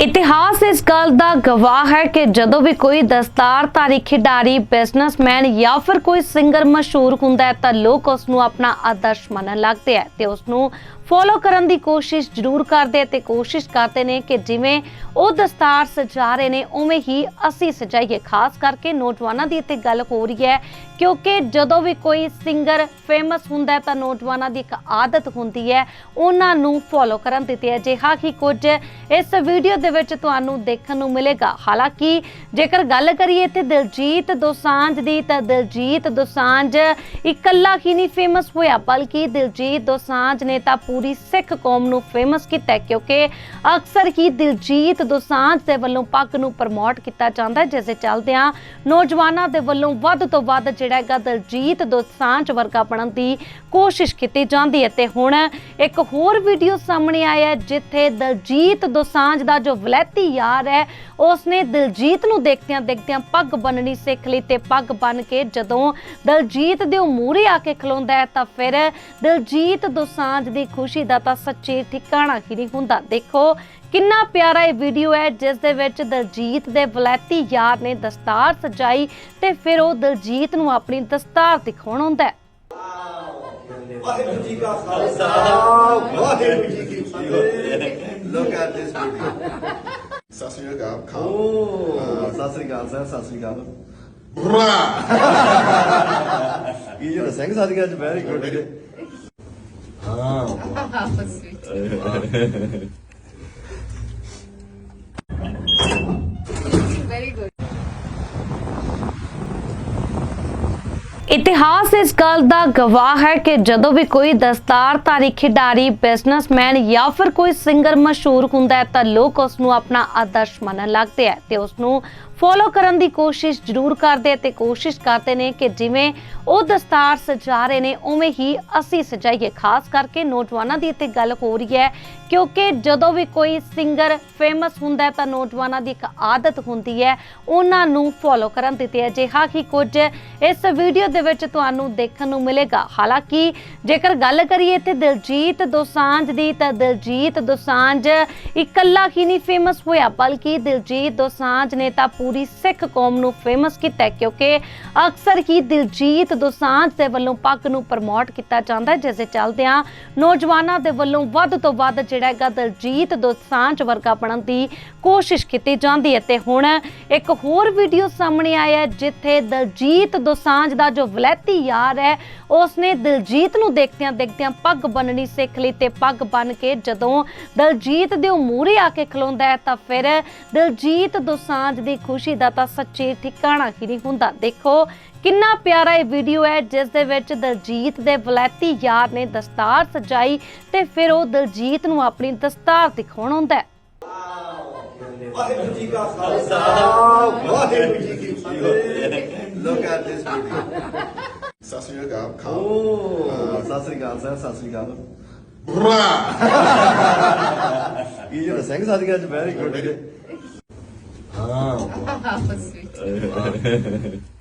ਇਤਿਹਾਸ ਇਸ ਗੱਲ ਦਾ ਗਵਾਹ ਹੈ ਕਿ ਜਦੋਂ ਵੀ ਕੋਈ ਦਸਤਾਰਧਾਰੀ ਖਿਡਾਰੀ ਬਿਜ਼ਨਸਮੈਨ ਜਾਂ ਫਿਰ ਕੋਈ ਸਿੰਗਰ ਮਸ਼ਹੂਰ ਹੁੰਦਾ ਹੈ ਤਾਂ ਲੋਕ ਉਸ ਨੂੰ ਆਪਣਾ ਆਦਰਸ਼ ਮੰਨਣ ਲੱਗਦੇ ਹੈ ਤੇ ਉਸ ਨੂੰ ਫੋਲੋ ਕਰਨ ਦੀ ਕੋਸ਼ਿਸ਼ ਜ਼ਰੂਰ ਕਰਦੇ ਤੇ ਕੋਸ਼ਿਸ਼ ਕਰਦੇ ਨੇ ਕਿ ਜਿਵੇਂ ਉਹ ਦਸਤਾਰ ਸਜਾ ਰਹੇ ਨੇ, ਉਵੇਂ ਹੀ ਅਸੀਂ ਸਜਾਈਏ। ਖਾਸ ਕਰਕੇ ਨੌਜਵਾਨਾਂ ਦੀ ਇੱਥੇ ਗੱਲ ਹੋ ਰਹੀ ਹੈ, ਕਿਉਂਕਿ ਜਦੋਂ ਵੀ ਕੋਈ ਸਿੰਗਰ ਫੇਮਸ ਹੁੰਦਾ ਹੈ ਤਾਂ ਨੌਜਵਾਨਾਂ ਦੀ ਇੱਕ ਆਦਤ ਹੁੰਦੀ ਹੈ ਉਹਨਾਂ ਨੂੰ ਫੋਲੋ ਕਰਨ ਦੀ ਅਜਿਹਾ ਹੀ ਕੁਝ ਇਸ ਵੀਡੀਓ ਦੇ ਵਿੱਚ ਤੁਹਾਨੂੰ ਦੇਖਣ ਨੂੰ ਮਿਲੇਗਾ। ਹਾਲਾਂਕਿ ਜੇਕਰ ਗੱਲ ਕਰੀਏ ਤੇ ਦਿਲਜੀਤ ਦੋਸਾਂਝ ਦੀ, ਤਾਂ ਦਿਲਜੀਤ ਦੋਸਾਂਝ ਇਕੱਲਾ ਹੀ ਨਹੀਂ ਫੇਮਸ ਹੋਇਆ, ਬਲਕਿ ਦਿਲਜੀਤ ਦੋਸਾਂਝ ਨੇ ਤਾਂ ਪੂਰੀ ਸਿੱਖ ਕੌਮ ਨੂੰ ਫੇਮਸ ਕੀਤਾ ਕਿਉਂਕਿ ਅਕਸਰ ਹੀ ਦਿਲਜੀਤ ਦੋਸਾਂਝ ਦੇ ਵੱਲੋਂ ਪੱਗ ਨੂੰ ਪ੍ਰਮੋਟ ਕੀਤਾ ਜਾਂਦਾ ਹੈ, ਜਿਸ ਚੱਲਦਿਆਂ ਨੌਜਵਾਨਾਂ ਦੇ ਵੱਲੋਂ ਵੱਧ ਤੋਂ ਵੱਧ ਜਿਹੜਾ ਹੈਗਾ ਦਿਲਜੀਤ ਦੋਸਾਂਝ ਵਰਗਾ ਬਣਨ ਦੀ ਕੋਸ਼ਿਸ਼ ਕੀਤੀ ਜਾਂਦੀ ਹੈ। ਤੇ ਹੁਣ ਇੱਕ ਹੋਰ ਵੀਡੀਓ ਸਾਹਮਣੇ ਆਇਆ ਜਿੱਥੇ ਦਿਲਜੀਤ ਦੋਸਾਂਝ ਦਾ ਜੋ ਵਲੈਤੀ ਯਾਰ ਹੈ। ਉਸਨੇ ਦਿਲਜੀਤ ਨੂੰ ਦੇਖਦਿਆਂ ਦੇਖਦਿਆਂ ਪੱਗ ਬੰਨਣੀ ਸਿੱਖ ਲਈ ਤੇ ਪੱਗ ਬੰਨ ਕੇ ਜਦੋਂ ਦਿਲਜੀਤ ਦੇ ਉਹ ਮੂਹਰੇ ਆ ਕੇ ਖਲੋਂਦਾ ਹੈ ਤਾਂ ਫਿਰ ਦਿਲਜੀਤ ਦੋਸਾਂਝ ਦੀ ਖੁਸ਼ੀ ਦਾ ਤਾਂ ਸੱਚੇ ਠਿਕਾਣਾ ਹੀ ਨਹੀਂ ਹੁੰਦਾ। ਦੇਖੋ ਕਿੰਨਾ ਪਿਆਰਾ ਇਹ ਵੀਡੀਓ ਹੈ ਜਿਸ ਦੇ ਵਿੱਚ ਦਿਲਜੀਤ ਦੇ ਵਲੈਤੀ ਯਾਰ ਨੇ ਦਸਤਾਰ ਸਜਾਈ ਤੇ ਫਿਰ ਉਹ ਦਿਲਜੀਤ ਨੂੰ ਆਪਣੀ ਦਸਤਾਰ ਦਿਖਾਉਣ ਆਉਂਦਾ ਹੈ। ਵਾਹਿਗੁਰੂ ਜੀ ਕਾ ਖਾਲਸਾ। ਵਾਹਿਗੁਰੂ ਜੀ ਕੀ ਫਤਿਹ। ਲੋਕ at this video Sat Sri ਅਕਾਲ ਖਾਓ ਓ ਸਤਿ ਸ੍ਰੀ ਅਕਾਲ ਸਰ ਸਤਿ ਸ੍ਰੀ ਅਕਾਲ। ਬੁਰਾ। ਇਹ ਜਿਹੜਾ ਸਿੰਘ ਸਾਡੀਆਂ ਅੱਜ ਵੈਰੀ ਗੁੱਡ ਜੀ। ਹਾਂ। Very ਇਤਿਹਾਸ ਇਸ ਗੱਲ ਦਾ ਗਵਾਹ ਹੈ ਕਿ ਜਦੋਂ ਵੀ ਕੋਈ ਦਸਤਾਰਧਾਰੀ, ਖਿਡਾਰੀ ਬਿਜ਼ਨਸਮੈਨ ਜਾਂ ਫਿਰ ਕੋਈ ਸਿੰਗਰ ਮਸ਼ਹੂਰ ਹੁੰਦਾ ਹੈ ਤਾਂ ਲੋਕ ਉਸ ਨੂੰ ਆਪਣਾ ਆਦਰਸ਼ ਮੰਨਣ ਲੱਗਦੇ ਹੈ ਤੇ ਉਸ ਨੂੰ ਫੋਲੋ ਕਰਨ ਦੀ ਕੋਸ਼ਿਸ਼ ਜ਼ਰੂਰ ਕਰਦੇ ਤੇ ਕੋਸ਼ਿਸ਼ ਕਰਦੇ ਨੇ ਕਿ ਜਿਵੇਂ ਉਹ ਦਸਤਾਰ ਸਜਾ ਰਹੇ ਨੇ, ਉਵੇਂ ਹੀ ਅਸੀਂ ਸਜਾਈਏ। ਖਾਸ ਕਰਕੇ ਨੌਜਵਾਨਾਂ ਦੀ ਇੱਥੇ ਗੱਲ ਹੋ ਰਹੀ ਹੈ ਕਿਉਂਕਿ ਜਦੋਂ ਵੀ ਕੋਈ ਸਿੰਗਰ ਫੇਮਸ ਹੁੰਦਾ ਹੈ ਤਾਂ ਨੌਜਵਾਨਾਂ ਦੀ ਇੱਕ ਆਦਤ ਹੁੰਦੀ ਹੈ ਉਹਨਾਂ ਨੂੰ ਫੋਲੋ ਕਰਨ ਦੀ ਤੇ ਅਜਿਹਾ ਹੀ ਕੁਝ ਇਸ ਵੀਡੀਓ ਦੇ ਵਿੱਚ ਤੁਹਾਨੂੰ ਦੇਖਣ ਨੂੰ ਮਿਲੇਗਾ। ਹਾਲਾਂਕਿ ਜੇਕਰ ਗੱਲ ਕਰੀਏ ਤੇ ਦਿਲਜੀਤ ਦੋਸਾਂਝ ਦੀ ਤਾਂ ਦਿਲਜੀਤ ਦੋਸਾਂਝ ਇਕੱਲਾ ਹੀ ਨਹੀਂ ਫੇਮਸ ਹੋਇਆ, ਬਲਕਿ ਦਿਲਜੀਤ ਦੋਸਾਂਝ ਨੇ ਤਾਂ ਪੂਰੀ ਸਿੱਖ ਕੌਮ ਨੂੰ ਫੇਮਸ ਕੀਤਾ ਕਿਉਂਕਿ ਅਕਸਰ ਹੀ ਦਿਲਜੀਤ ਦੋਸਾਂਝ ਦੇ ਵੱਲੋਂ ਪੱਗ ਨੂੰ ਪ੍ਰਮੋਟ ਕੀਤਾ ਜਾਂਦਾ ਹੈ, ਜਿਸ ਦੇ ਚੱਲਦਿਆਂ ਨੌਜਵਾਨਾਂ ਦੇ ਵੱਲੋਂ ਵੱਧ ਤੋਂ ਵੱਧ ਜਿਹੜਾ ਹੈਗਾ ਦਲਜੀਤ ਦੋਸਾਂਝ ਵਰਗਾ ਬਣਨ ਦੀ ਕੋਸ਼ਿਸ਼ ਕੀਤੀ ਜਾਂਦੀ ਹੈ। ਤੇ ਹੁਣ ਇੱਕ ਹੋਰ ਵੀਡੀਓ ਸਾਹਮਣੇ ਆਇਆ ਜਿੱਥੇ ਦਿਲਜੀਤ ਦੋਸਾਂਝ ਦਾ ਜੋ ਵਲੈਤੀ ਯਾਰ ਹੈ, ਉਸਨੇ ਦਿਲਜੀਤ ਨੂੰ ਦੇਖਦਿਆਂ ਦੇਖਦਿਆਂ ਪੱਗ ਬੰਨਣੀ ਸਿੱਖ ਲਈ ਤੇ ਪੱਗ ਬੰਨ ਕੇ ਜਦੋਂ ਦਿਲਜੀਤ ਦੇ ਮੂਹਰੇ ਆ ਕੇ ਖਲੋਂਦਾ ਹੈ, ਤਾਂ ਫਿਰ ਦਿਲਜੀਤ ਦੋਸਾਂਝ ਦੀ ਖੁਸ਼ੀ ਦਾ ਤਾਂ ਸੱਚੇ ਠਿਕਾਣਾ ਹੀ ਨਹੀਂ ਹੁੰਦਾ। ਦੇਖੋ, ਕਿੰਨਾ ਪਿਆਰਾ ਇਹ ਵੀਡੀਓ ਹੈ, ਜਿਸ ਦੇ ਵਿੱਚ ਦਲਜੀਤ ਦੇ ਵਲੈਤੀ ਯਾਰ ਨੇ ਦਸਤਾਰ ਸਜਾਈ ਤੇ ਫਿਰ ਉਹ ਦਿਲਜੀਤ ਨੂੰ ਆਪਣੀ ਦਸਤਾਰ ਦਿਖਾਉਣ ਆਉਂਦਾ ਹੈ ਵਾਹਿਗੁਰੂ ਜੀ ਕਾ ਖਾਲਸਾ ਵਾਹਿਗੁਰੂ ਜੀ ਕੀ ਫਤਿਹ ਲੋਕ at this video Sat Sri ਅਕਾਲ ਖਾਓ ਸਤਿ ਸ੍ਰੀ ਅਕਾਲ ਸਰ ਸਤਿ ਸ੍ਰੀ ਅਕਾਲ ਬੁਰਾ ਇਹ ਜਿਹੜਾ ਸਿੰਘ ਸਾਡੀਆਂ ਅੱਜ ਵੈਰੀ ਗੁੱਡ ਹਾਂ How sweet.